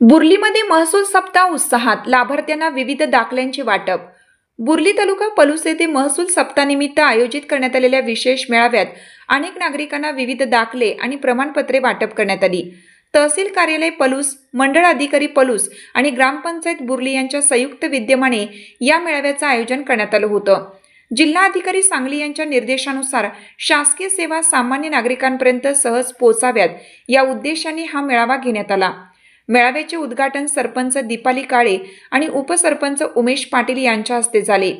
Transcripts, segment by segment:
बुर्लीमध्ये महसूल सप्ताह उत्साहात लाभार्थ्यांना विविध दाखल्यांचे वाटप. बुर्ली तालुका पलूस येथे महसूल सप्ताहानिमित्त आयोजित करण्यात आलेल्या विशेष मेळाव्यात अनेक नागरिकांना विविध दाखले आणि प्रमाणपत्रे वाटप करण्यात आली. तहसील कार्यालय पलूस मंडळ अधिकारी पलूस आणि ग्रामपंचायत बुर्ली यांच्या संयुक्त विद्यमाने या मेळाव्याचं आयोजन करण्यात आलं होतं. जिल्हा अधिकारी सांगली यांच्या निर्देशानुसार शासकीय सेवा सामान्य नागरिकांपर्यंत सहज पोचाव्यात या उद्देशाने हा मेळावा घेण्यात आला. मेळाव्याचे उद्घाटन सरपंच दीपाली काळे आणि उपसरपंच उमेश पाटील यांच्या हस्ते झाले.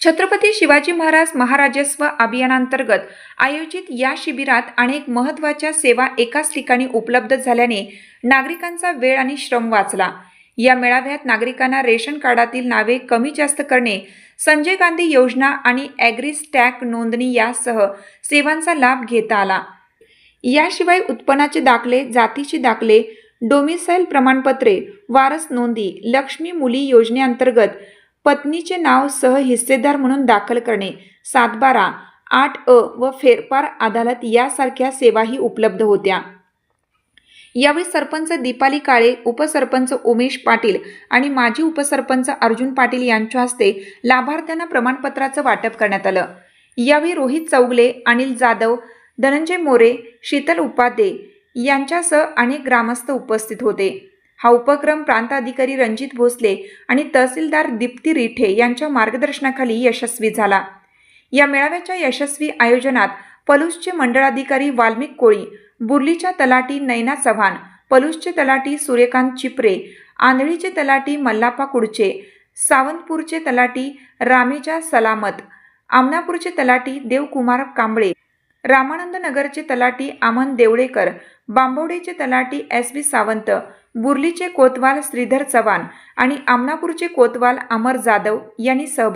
छत्रपती शिवाजी महाराज महाराजस्व अभियानांतर्गत आयोजित या शिबिरात अनेक महत्त्वाच्या सेवा एकाच ठिकाणी उपलब्ध झाल्याने नागरिकांचा वेळ आणि श्रम वाचला. या मेळाव्यात नागरिकांना रेशन कार्डातील नावे कमी जास्त करणे संजय गांधी योजना आणि ॲग्रिस्टॅक नोंदणी यासह सेवांचा लाभ घेता आला. याशिवाय उत्पन्नाचे दाखले जातीचे दाखले डोमिसाईल प्रमाणपत्रे वारस नोंदी लक्ष्मी मुली योजनेअंतर्गत पत्नीचे नाव सह हिस्सेदार म्हणून दाखल करणे सातबारा आठ अ व फेरफार अदालत यासारख्या सेवाही उपलब्ध होत्या. यावेळी सरपंच दीपाली काळे उपसरपंच उमेश पाटील आणि माजी उपसरपंच अर्जुन पाटील यांच्या हस्ते लाभार्थ्यांना प्रमाणपत्राचं वाटप करण्यात आलं. यावेळी रोहित चौगले अनिल जाधव धनंजय मोरे शीतल उपाध्ये यांच्यासह अनेक ग्रामस्थ उपस्थित होते. हा उपक्रम प्रांताधिकारी रणजित भोसले आणि तहसीलदार दीप्ती रिठे यांच्या मार्गदर्शनाखाली यशस्वी झाला. या मेळाव्याच्या यशस्वी आयोजनात पलूसचे मंडळाधिकारी वाल्मिक कोळी बुर्लीच्या तलाटी नैना चव्हाण पलूसचे तलाटी सूर्यकांत चिपरे आंधळीचे तलाटी मल्लापा कुडचे सावंतपूरचे तलाटी रामेजा सलामत आमनापूरचे तलाटी देवकुमार कांबळे रामानंद नगरचे तलाटी आमन देवळेकर बांबवडेचे तलाटी एस बी सावंत बुर्लीचे कोतवाल श्रीधर चव्हाण आणि आमनापूरचे कोतवाल अमर जाधव यांनी सहभाग